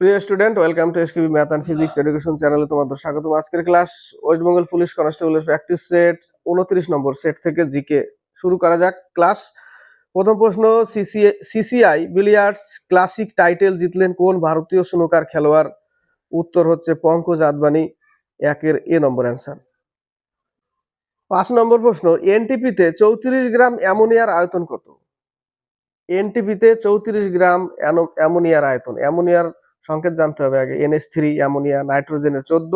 প্রিয় student welcome to SKB math and physics education চ্যানেলে তোমাদের স্বাগতম। আজকের ক্লাস ওয়েস্ট বেঙ্গল পুলিশ কনস্টেবলের প্র্যাকটিস সেট উনত্রিশ নম্বর সেট থেকে জিকে শুরু করা যাক ক্লাস প্রথম প্রশ্ন সিসিআই বিলিয়ার্ডস ক্লাসিক টাইটেল জিতলেন কোন ভারতীয় স্নুকার খেলোয়াড়? উত্তর হচ্ছে পঙ্কজ আদবানি, একের এ নম্বর অ্যান্সার পাঁচ নম্বর প্রশ্ন এনটিপিতে চৌত্রিশ গ্রাম অ্যামোনিয়ার আয়তন কত? এনটিপিতে চৌত্রিশ গ্রাম অ্যামোনিয়ার আয়তন, অ্যামোনিয়ার সংকেত জানতে হবে আগে। এনএস থ্রি অ্যামোনিয়া, নাইট্রোজেনের চোদ্দ।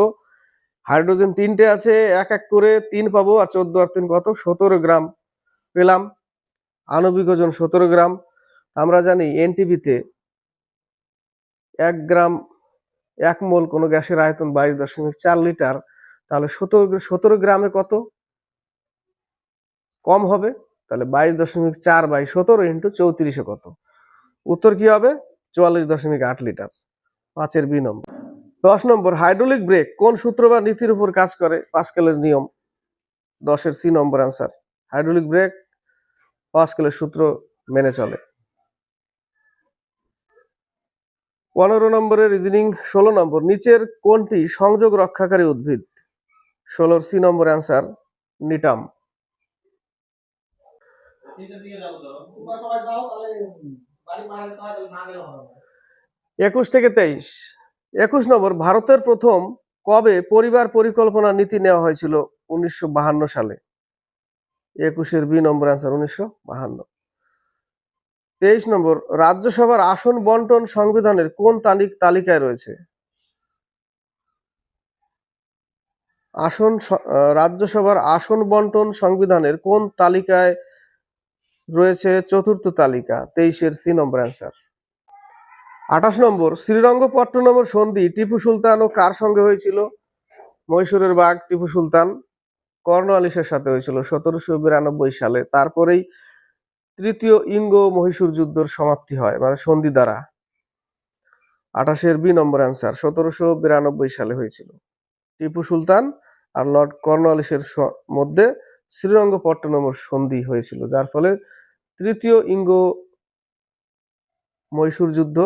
হাইড্রোজেন তিনটে আছে, এক এক করে তিন পাবো আর চোদ্দ আর তিন কত? সতেরো গ্রাম পেলাম। আণবিক ওজন সতেরো গ্রাম। আমরা জানি এনটিভিতে এক গ্রাম এক মোল কোনো গ্যাসের আয়তন বাইশ দশমিক চার লিটার। তাহলে সতেরো সতেরো গ্রামে কত? কম হবে। তাহলে বাইশ দশমিক চার বাই সতেরো ইন্টু চৌত্রিশে কত? উত্তর কি হবে? চুয়াল্লিশ দশমিক আট লিটার। পাঁচের বি নম্বর। দশ নম্বর, হাইড্রোলিক ব্রেক কোন সূত্র বা নীতির উপর কাজ করে? পাস্কেলের নিয়ম। দশের সি নম্বর আনসার হাইড্রোলিক ব্রেক পাস্কেলের সূত্র মেনে চলে। পনেরো নম্বরের রিজনিং, ষোলো নম্বর, নিচের কোনটি সংযোগ রক্ষাকারী উদ্ভিদ? ষোলোর সি নম্বর অ্যান্সার, নিটাম। একুশ থেকে তেইশ। একুশ নম্বর, ভারতের প্রথম কবে পরিবার পরিকল্পনা নীতি নেওয়া হয়েছিল? উনিশশো সালে। একুশের বি নম্বর অ্যান্সার উনিশশো বাহান্ন। তেইশ নম্বর, রাজ্যসভার আসন বন্টন সংবিধানের কোন তালিক তালিকায় রয়েছে? আসন রাজ্যসভার আসন বন্টন সংবিধানের কোন তালিকায় রয়েছে? চতুর্থ তালিকা, তেইশের সি নম্বর অ্যান্সার আঠাশ নম্বর শ্রীরঙ্গপট্টনমের সন্ধি, টিপু সুলতান ও কার সঙ্গে হয়েছিল? মহীশূরের বাঘ টিপু সুলতান কর্নওয়ালিসের সাথে হয়েছিল সতেরোশো বিরানব্বই সালে। তারপরেই তৃতীয় ইঙ্গ মহীশূর যুদ্ধের সমাপ্তি হয় মানে সন্ধি দ্বারা। আঠাশের বি নম্বর অ্যান্সার সতেরোশো বিরানব্বই সালে হয়েছিল। টিপু সুলতান আর লর্ড কর্নওয়ালিসের মধ্যে শ্রীরঙ্গপট্টনমের সন্ধি হয়েছিল, যার ফলে তৃতীয় ইঙ্গ মহীশূর যুদ্ধ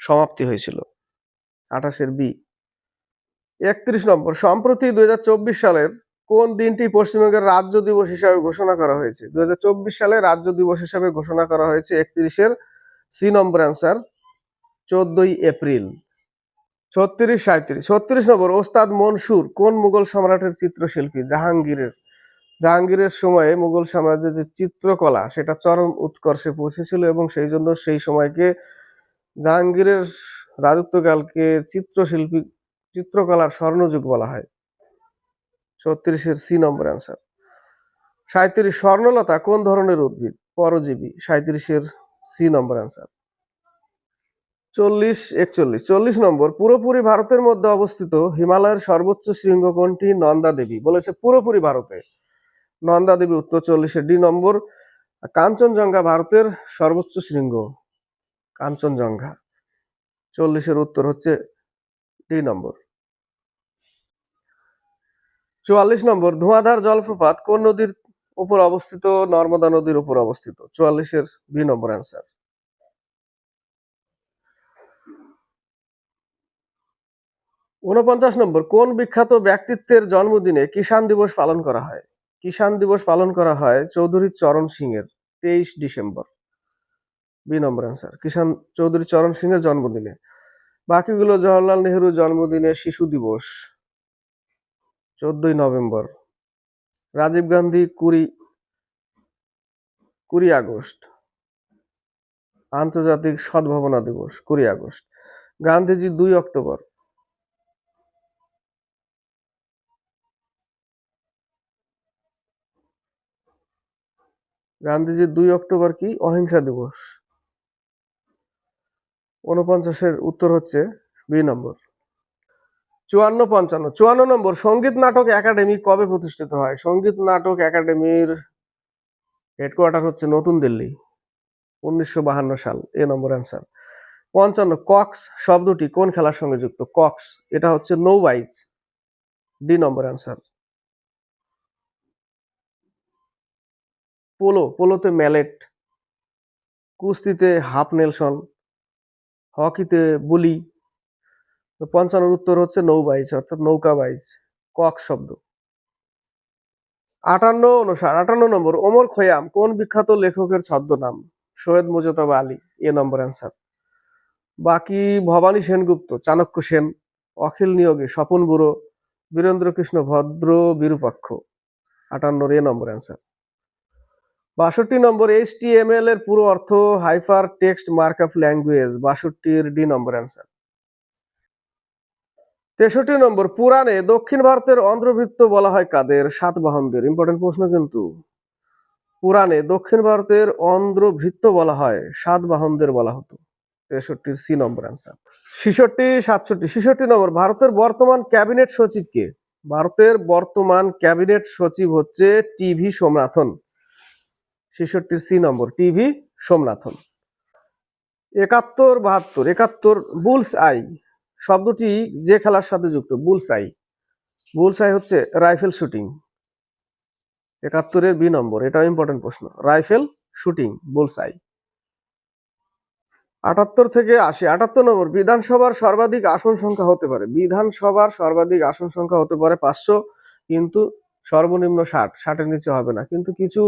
সমাপ্তি হয়েছিল। আঠাশের বি। একত্রিশ নম্বর, সম্প্রতি দুই হাজার চব্বিশ সালের কোন দিনটি পশ্চিমবঙ্গের রাজ্য দিবস হিসাবে ঘোষণা করা হয়েছে? দুই সালে রাজ্য দিবস হিসাবে ঘোষণা করা হয়েছে একত্রিশের সি নম্বর অ্যান্সার, চোদ্দই এপ্রিল। ছত্রিশ সাঁত্রিশ ছত্রিশ নম্বর, ওস্তাদ মনসুর কোন মুঘল সম্রাটের চিত্রশিল্পী? জাহাঙ্গীরের। জাহাঙ্গীরের সময়ে মুঘল সাম্রাজ্যের যে চিত্রকলা, সেটা চরম উৎকর্ষে পৌঁছেছিল এবং সেই জন্য সেই সময়কে জাহাঙ্গীরের রাজত্বকালকে চিত্রশিল্পী, চিত্রকলার স্বর্ণযুগ বলা হয়। ছত্রিশের সি নম্বর অ্যান্সার সাঁত্রিশ স্বর্ণলতা কোন ধরনের উদ্ভিদ? পরজীবী। সাঁত্রিশের সি নম্বর অ্যান্সার চল্লিশ, একচল্লিশ। চল্লিশ নম্বর, পুরোপুরি ভারতের মধ্যে অবস্থিত হিমালয়ের সর্বোচ্চ শৃঙ্গ কোনটি? নন্দা দেবী বলেছে পুরোপুরি ভারতে। নন্দা দেবী উত্তর চল্লিশের ডি নম্বর। কাঞ্চনজঙ্ঘা ভারতের সর্বোচ্চ শৃঙ্গ। কাঞ্চনজঙ্ঘা। চল্লিশের উত্তর হচ্ছে ডি নম্বর। চুয়াল্লিশ নম্বর, ধোঁয়াধার জলপ্রপাত কোন নদীর উপর অবস্থিত? নর্মদা নদীর উপর অবস্থিত। চুয়াল্লিশের বি নম্বর অ্যান্সার উনপঞ্চাশ নম্বর, কোন বিখ্যাত ব্যক্তিত্বের জন্মদিনে কিষাণ দিবস পালন করা হয়? কিষাণ দিবস পালন করা হয় চৌধুরী চরণ সিং এর তেইশ ডিসেম্বর। বি নম্বর অ্যান্সার কিষাণ চৌধুরী চরণ সিং এর জন্মদিনে। বাকিগুলো জওয়াহরলাল নেহরু জন্মদিনে শিশু দিবস, চোদ্দই নভেম্বর। রাজীব গান্ধী কুড়ি কুড়ি আগস্ট। আন্তর্জাতিক সদ্ভাবনা দিবস, কুড়ি আগস্ট। গান্ধীজি দুই অক্টোবর। গান্ধীজির দুই অক্টোবর কি? অহিংসা দিবস। উনপঞ্চাশের উত্তর হচ্ছে বি নম্বর। চুয়ান্ন পঞ্চান্ন। চুয়ান্ন নম্বর, সংগীত নাটক একাডেমি কবে প্রতিষ্ঠিত হয়? সংগীত নাটক একাডেমির হেডকোয়ার্টার হচ্ছে নতুন দিল্লি, উনিশশো বাহান্ন সাল। এ নম্বর অ্যান্সার। পঞ্চান্ন, কক্স শব্দটি কোন খেলার সঙ্গে যুক্ত? কক্স, এটা হচ্ছে নো বাইচ ডি নম্বর অ্যান্সার। পোলো, পোলোতে ম্যালেট। কুস্তিতে হাফ নেলসন। হকিতে বুলি, তো পঞ্চান্নর উত্তর হচ্ছে নৌবাইজ অর্থাৎ নৌকা বাইজ কক শব্দ। আটান্ন অনুসার, আটান্ন নম্বর, ওমর খয়াম কোন বিখ্যাত লেখকের ছদ্মনাম? Syed Mujtaba Ali, A number answer বাকি ভবানী সেনগুপ্ত, চাণক্য সেন, অখিল নিয়োগে স্বপন বুড়ো বীরেন্দ্র কৃষ্ণ ভদ্র বিরূপাক্ষ, আটান্নর এ নম্বর অ্যান্সার বাষট্টি নম্বর এইচ টি এম এল এর পুরো অর্থ hyper text mark markup language, বাষট্টির D নম্বর অ্যান্সার। তেষট্টি নম্বর, পুরাণে দক্ষিণ ভারতের অন্ধ্রবৃত্ত বলা হয় কাদের? সাতবাহনদের। ইম্পর্টেন্ট প্রশ্ন কিন্তু। পুরাণে দক্ষিণ ভারতের অন্ধ্রভৃত্ত বলা হয়, সাতবাহনদের বলা হতো। তেষট্টি সি নম্বর অ্যান্সার। ছিষট্টি, সাতষট্টি। ছিষট্টি নম্বর, ভারতের বর্তমান ক্যাবিনেট সচিব কে? ভারতের বর্তমান ক্যাবিনেট সচিব হচ্ছে টিভি সোমনাথন। ছেষট্টি সি নম্বর, টিভি সোমনাথন। একাত্তর বাহাত্তর, একাত্তর বুলস আই শব্দটি যে খেলার সাথে যুক্ত বুলস আই বুলস আই হচ্ছে রাইফেল শুটিং। একাত্তরের বি নম্বর, এটাও ইম্পর্টেন্ট প্রশ্ন, রাইফেল শুটিং বুলস আই আটাত্তর থেকে আশি, আটাত্তর নম্বর, বিধানসভার সর্বাধিক আসন সংখ্যা হতে পারে, বিধানসভার সর্বাধিক আসন সংখ্যা হতে পারে পাঁচশো, কিন্তু সর্বনিম্ন ষাট, ষাটের নিচে হবে না, কিন্তু কিছু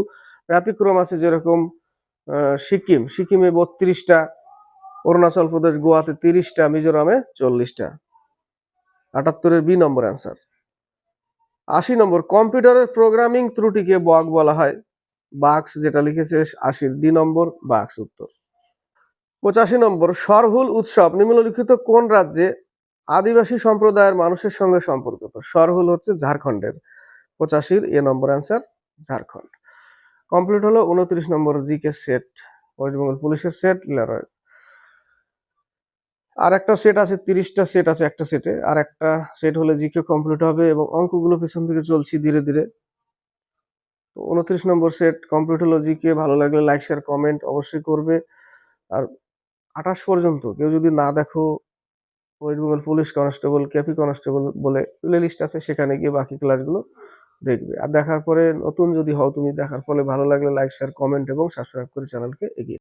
ব্যতিক্রম আছে যেরকম সিকিম। সিকিমে বত্রিশটা, অরুণাচল প্রদেশ গোয়াতে তিরিশটা, মিজোরামে চল্লিশটা। আটাত্তরের বি নম্বর অ্যান্সার আশি নম্বর, কম্পিউটারের প্রোগ্রামিং ত্রুটিকে বগ বলা হয়। বাক্স যেটা লিখেছে, আশির ডি নম্বর, বাক্স উত্তর। পঁচাশি নম্বর, সরহুল উৎসব, নিম্নলিখিত কোন রাজ্যে আদিবাসী সম্প্রদায়ের মানুষের সঙ্গে সম্পর্কিত? সরহুল হচ্ছে ঝাড়খণ্ডের। পঁচাশির A number answer Jharkhand. Complete হলো উনত্রিশ নম্বর জিকে সেট, ওয়েস্ট বেঙ্গল পুলিশের সেট, লেরয়। আর একটা সেট আছে, তিরিশটা সেট আছে একটা সেটে। আর একটা সেট হলে জিকে কমপ্লিট হবে এবং অঙ্কগুলো পেছন থেকে চলছি ধীরে ধীরে। তো উনত্রিশ নম্বর সেট কমপ্লিট হলো জিকে। ভালো লাগলে লাইক, শেয়ার, কমেন্ট অবশ্যই করবে। আর আঠাশ পর্যন্ত কেউ যদি না দেখো West Bengal police constable, KP constable বলে প্লে লিস্ট আছে, সেখানে গিয়ে বাকি ক্লাসগুলো দেখবে। আর দেখার পরে নতুন যদি হও, তুমি দেখার ফলে ভালো লাগলে লাইক শেয়ার কমেন্ট এবং সাবস্ক্রাইব করে চ্যানেলকে এগিয়ে